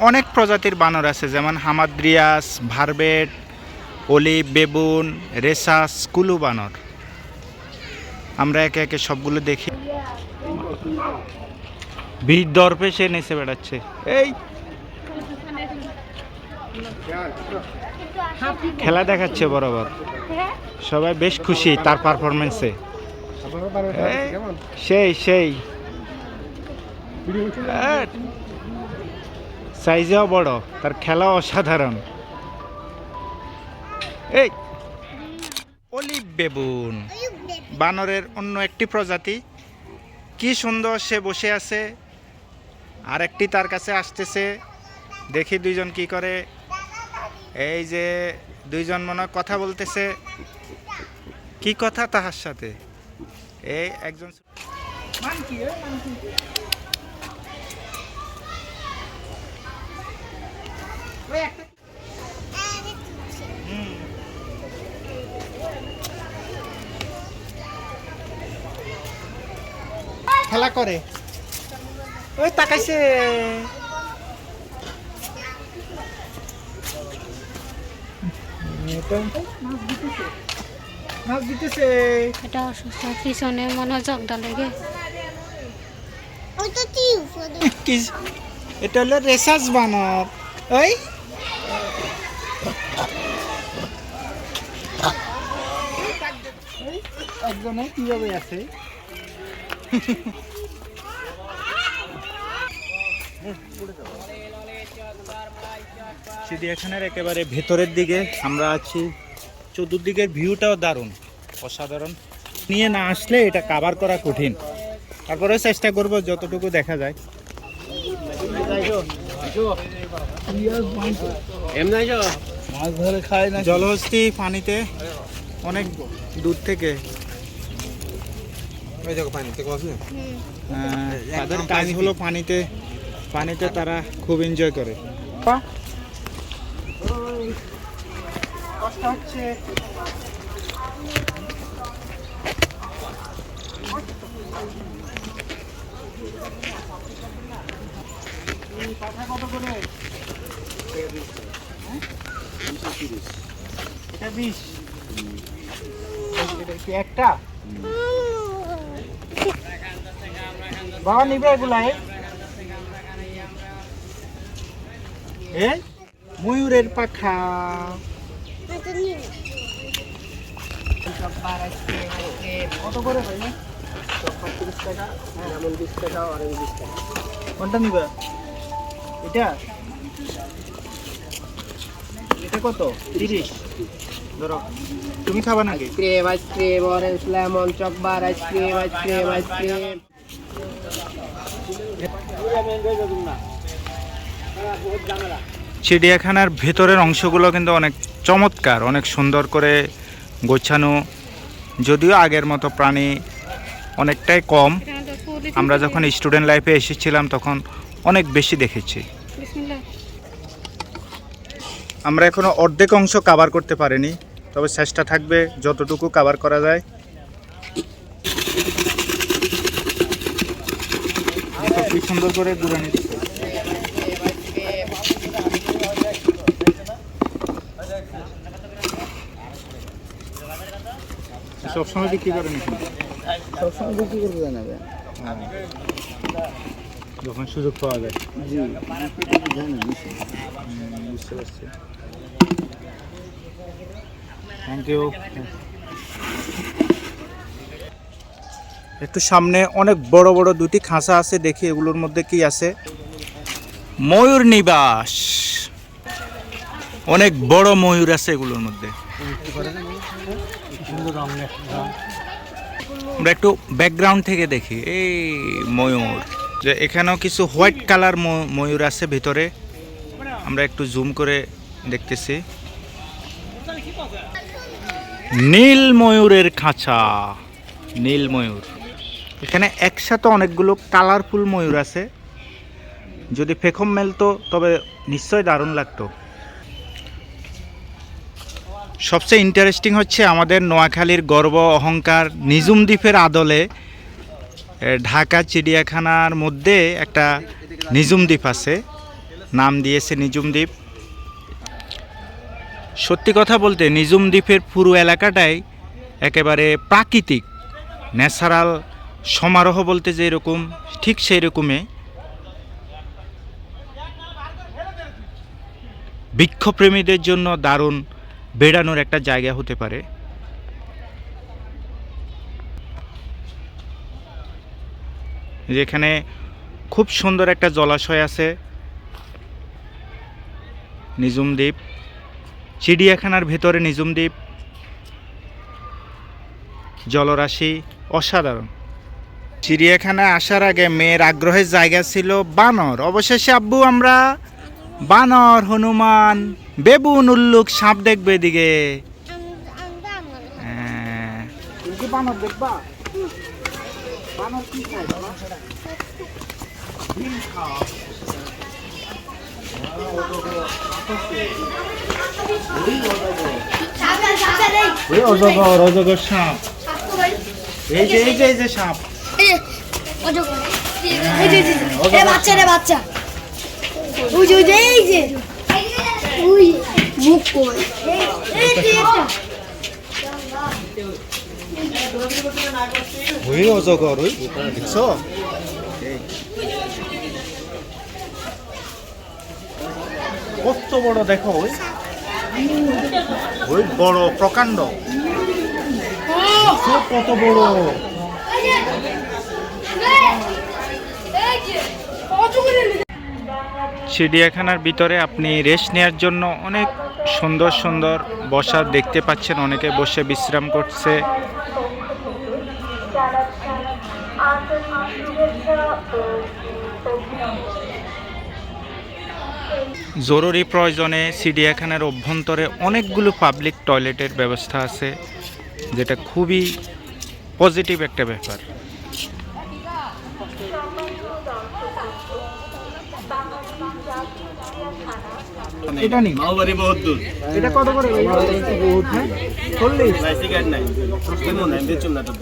অনেক প্রজাতির বানর আছে, যেমন hamadryas, vervet olive baboon, rhesus, কুলু বানর। আমরা একে একে সবগুলো দেখি। ভিড় দর্পে সে নেচে বেড়াচ্ছে। এই! খেলা দেখাচ্ছে বরাবর। সবাই বেশ খুশি তার পারফরমেন্সে সেই সেই। সাইজেও বড়, তার খেলা অসাধারণ। এই, অলিভ বেবুন, বানরের অন্য একটি প্রজাতি। কি সুন্দর সে বসে আছে। আর একটি তার কাছে আসতেছে। দেখি দুইজন কি করে। এই যে দুইজন মনে কথা বলতেছে। কি কথা তাহার সাথে? এই একজন খেলা করে। ওই তাকাইছে। মাছ দিতেছে। এটা অসুস্থ পিছনে মনোযোগ লেগে। ওটা কি উপরে কি এটা হলো রেসাস বানর। ওই। একজনে কীভাবে আছে? চিড়িয়াখানার একেবারে ভেতরের দিকে। আমরা আছি চতুর্দিকের ভিউটাও দারুণ অসাধারণ। নিয়ে না আসলে এটা কাভার করা কঠিন। তারপরে চেষ্টা করব যতটুকু দেখা যায়। মাছ ধরে খায় না জলহস্তি পানিতে অনেক দূর থেকে। ওই দেখো পানি দেখো আছে তাদের কাজ হলো পানিতে পানিতে তারা খুব এনজয় করে হচ্ছে? এটা কি একটা বাবা নিবে এগুলা ময়ূরের পাখা। কত করে ভাই কোনটা নিবে? এটা? এটা কত? তিরিশ। ধরো। তুমি খাবা নাকি? Ice cream ice cream orange lemon chocobar ice cream ice cream ice cream চিড়িয়াখানার ভেতরের অংশগুলো কিন্তু অনেক চমৎকার, অনেক সুন্দর করে গোছানো। যদিও আগের মতো প্রাণী অনেকটাই কম। আমরা যখন স্টুডেন্ট লাইফে এসেছিলাম, তখন অনেক বেশি দেখেছি। আমরা এখনও অর্ধেক অংশ কাভার করতে পারিনি, তবে চেষ্টা থাকবে যতটুকু কাভার করা যায়। কি সুন্দর করে ঘুরে নিচ্ছে। সবসময় বিক্রি করেন এখানে? সবসময় বিক্রি করতে হ্যাঁ। যখন সুযোগ পাওয়া যায়। জি। বুঝতে পারছি। থ্যাংক ইউ একটু সামনে অনেক বড় বড় দুটি খাঁচা আছে দেখি এগুলোর মধ্যে কি আছে। ময়ূর নিবাস। অনেক বড় ময়ূর আছে এগুলোর মধ্যে। আমরা একটু ব্যাকগ্রাউন্ড থেকে দেখি। এই ময়ূর, যে এখানেও কিছু হোয়াইট কালার ময়ূর আছে ভিতরে। আমরা একটু জুম করে দেখতেছি। নীল ময়ূরের খাঁচা, নীল ময়ূর। এখানে একসাথে অনেকগুলো কালারফুল ময়ূর আছে। যদি ফেকম মেলতো, তবে নিশ্চয় দারুণ লাগতো। সবচেয়ে ইন্টারেস্টিং হচ্ছে আমাদের নোয়াখালীর গর্ব, অহংকার নিজুম দ্বীপের আদলে ঢাকা, চিড়িয়াখানার মধ্যে একটা নিজুম দ্বীপ আছে। নাম দিয়েছে নিজুম দ্বীপ। সত্যি কথা বলতে নিজুম দ্বীপের পুরো এলাকাটাই একেবারে প্রাকৃতিক, ন্যাচারাল সমারোহ বলতে যেরকম, ঠিক সেই রকমই বৃক্ষপ্রেমীদের জন্য দারুণ বেড়ানোর একটা জায়গা হতে পারে। যেখানে খুব সুন্দর একটা জলাশয় আছে। নিজুম দ্বীপ চিড়িয়াখানার ভেতরে নিজুম দ্বীপ জলরাশি অসাধারণ। চিড়িয়াখানায় আসার আগে মেয়ের আগ্রহের জায়গা ছিল বানর। অবশেষে আব্বু, আমরা বানর হনুমান বেবুন উল্লুক সাপ দেখবে এদিকে আমরা আমার হ্যাঁ, তুমি বানর দেখবা বানর কি খায় বাবা অজগর অজগর সাপ এই যে এই যে এই যে সাপ বাচ্চা রে বাচ্চা ওই যে এই যে। ওই মুখ কই? ওই অজগর ওই দেখছ? কত বড় দেখো, ওই। ওই বড়, প্রকাণ্ড। কত বড়। চিড়িয়াখানার ভিতরে আপনি রেস্ট নেওয়ার জন্য অনেক সুন্দর সুন্দর বসা দেখতে পাচ্ছেন। অনেকে বসে বিশ্রাম করছে। জরুরি প্রয়োজনে চিড়িয়াখানার অভ্যন্তরে অনেকগুলো পাবলিক টয়লেটের ব্যবস্থা আছে, যেটা খুবই পজিটিভ একটা ব্যাপার। এটা নেই? বহুত দূর। এটা কত করে? চল্লিশ। বাইসিকেট নাই। কেমন নাই বেচুম না তোর।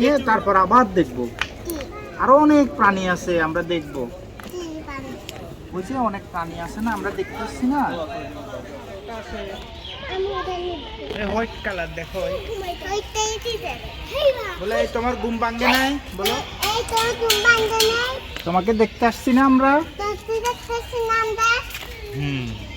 নিয়ে তারপর আবার দেখব। আরও অনেক প্রাণী আছে আমরা দেখব। যে অনেক প্রাণী আছে না আমরা দেখতে পাচ্ছি না হোয়াইট কালার দেখো। বলে এই তোমার ঘুম ভাঙ্গে নাই? বলো। নাই তোমাকে দেখতে আসছি না আমরা। 嗯。